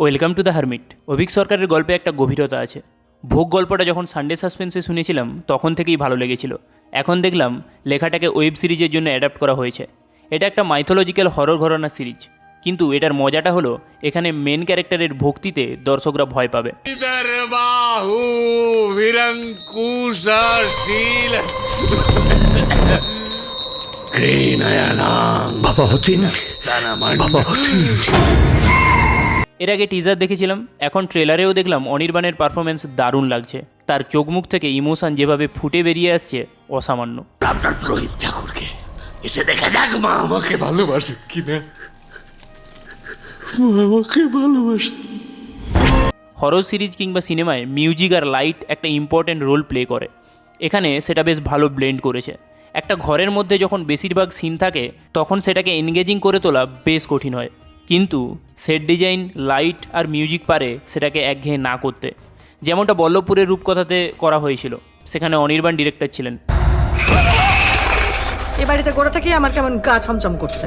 Welcome to the Hermit. Abhik সরকারের গল্পে একটা গভীরতা আছে। ভোগ গল্পটা যখন সানডে সাসপেন্সে শুনেছিলাম তখন থেকেই ভালো লেগেছিল। এখন দেখলাম লেখাটাকে ওয়েব সিরিজের জন্য অ্যাডাপ্ট করা হয়েছে। এটা একটা মাইথোলজিক্যাল হরর ঘরানা সিরিজ। কিন্তু এটার মজাটা হলো এখানে মেন ক্যারেক্টারের ভক্তিতে দর্শকরা ভয় পাবে। বাবা এর আগে টিজার দেখেছিলাম এখন ট্রেলারেও দেখলাম অনির্বাণের পারফরমেন্স দারুণ লাগছে। তার চোখ মুখ থেকে ইমোশন যেভাবে ফুটে বেরিয়ে আসছে অসামান্য। আপনার রোহিত ঠাকুরকে এসে দেখা যাক মা আমাকে ভালোবাসে কিনা। আমাকে ভালোবাসে। হরর সিরিজ কিংবা সিনেমায় মিউজিক আর লাইট একটা ইম্পর্ট্যান্ট রোল প্লে করে। এখানে সেটা বেশ ভালো ব্লেন্ড করেছে। একটা ঘরের মধ্যে যখন বেশিরভাগ সিন থাকে তখন সেটাকে এনগেজিং করে তোলা বেশ কঠিন হয়। কিন্তু সেট ডিজাইন লাইট আর মিউজিক পারে সেটাকে একঘেয়ে না করতে। যেমনটা বল্লভপুরের রূপকথাতে করা হয়েছিল সেখানে অনির্বাণ ডিরেক্টর ছিলেন। এ বাড়িতে গোড়া থেকেই আমার কেমন গা ছমছম করছে।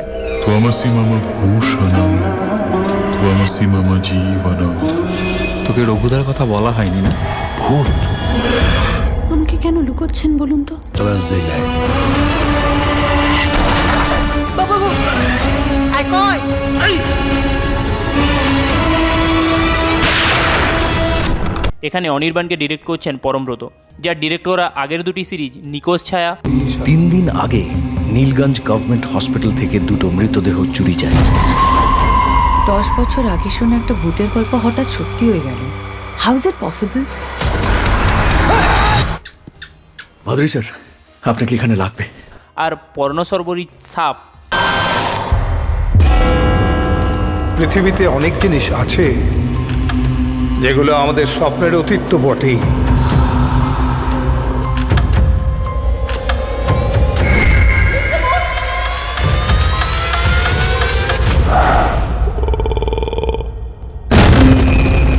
তোকে রঘুদার কথা বলা হয়নি না? ভূত। আমাকে কেন লুকোচ্ছেন বলুন তো? যায় আই কই এখানে অনির্বাণকে ডিরেক্ট করছেন পরমব্রত যার ডিরেক্টররা আগের দুটি সিরিজ নিকোজ ছায়া। তিন দিন আগে নীলগঞ্জ গভর্নমেন্ট হসপিটাল থেকে দুটো মৃতদেহ চুরি যায়। দশ বছর আগে শোনা একটা ভূতের গল্প হঠাৎ সত্যি হয়ে গেল। How is it possible Bhadri sir আপনাকে এখানে লাগবে। আর পর্ণসর্বরী সাপ পৃথিবীতে অনেক জিনিস আছে যেগুলো আমাদের স্বপ্নের অতীত তো বটেই।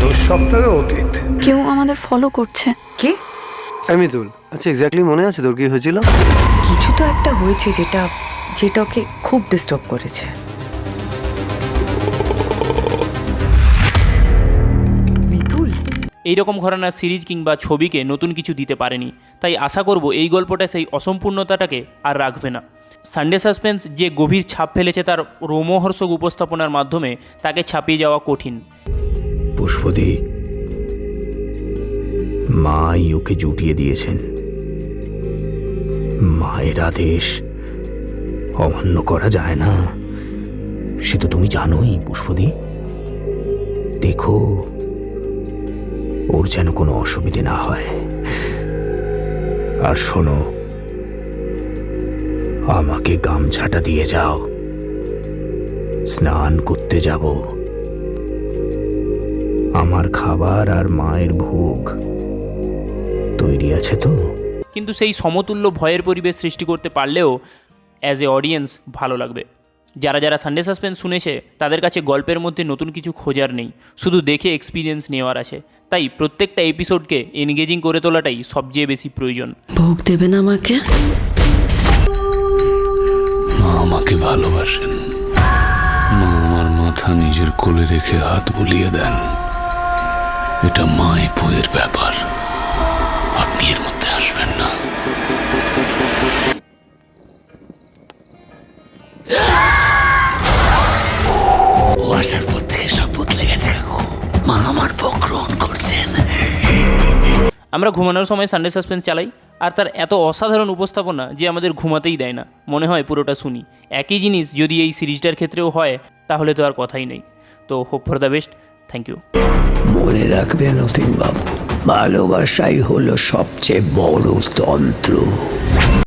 দুঃস্বপ্নেরও অতীত। কেউ আমাদের ফলো করছে। কি? এই মিতুল আচ্ছা এক্স্যাক্টলি মনে আছে তোর কি হয়েছিল? কিছু তো একটা হয়েছে যেটা যেটাকে খুব ডিস্টার্ব করেছে। এই রকম ঘরানার সিরিজ কিংবা ছবিকে নতুন কিছু দিতে পারেনি। তাই আশা করব এই গল্পটা সেই অসম্পূর্ণতাটাকে আর রাখবে না। সানডে সাসপেন্স যে গভীর ছাপ ফেলেছে তার রোমহর্ষক উপস্থাপনার মাধ্যমে তাকে ছাপিয়ে যাওয়া কঠিন। পুষ্পদি, মাই ওকে জুটিয়ে দিয়েছেন। মায়ের আদেশ অমান্য করা যায় না। সে তো তুমি জানোই, পুষ্পদি। দেখো ওর যেন কোনো অসুবিধে না হয়। আর শোনো, আমাকে গামছাটা দিয়ে যাও। স্নান করতে যাব। আমার খাবার আর মায়ের ভোগ তৈরি আছে তো? কিন্তু সেই সমতুল্য ভয়ের পরিবেশ সৃষ্টি করতে পারলেও অ্যাজ এ অডিয়েন্স ভালো লাগবে। যারা যারা সানডে সাসপেন্স শুনেছে তাদের কাছে গল্পের মধ্যে নতুন কিছু খোঁজার নেই। শুধু দেখে এক্সপিরিয়েন্স নেওয়ার আছে। তাই প্রত্যেকটা এপিসোডকে এনগেজিং করে তোলাটাই সবচেয়ে বেশি প্রয়োজন। ভোগ দেবেন আমাকে? মা আমাকে ভালোবাসেন। মা আমার মাথা নিজের কোলে রেখে হাত বুলিয়ে দেন। এটা মায় বইয়ের ব্যাপার। ও আসার পর থেকে সব বদলে গেছে কাকু। মা আমার গ্রহণ করছেন। আমরা ঘুমানোর সময় সানডে সাসপেন্স চালাই আর তার এত অসাধারণ উপস্থাপনা যে আমাদের ঘুমাতেই দেয় না। মনে হয় পুরোটা শুনি। একই জিনিস যদি এই সিরিজটার ক্ষেত্রেও হয় তাহলে তো আর কথাই নেই। তো hope for the best thank you মনে রাখবেন অতীন বাবু ভালোবাসাই হলো সবচেয়ে বড় তন্ত্র।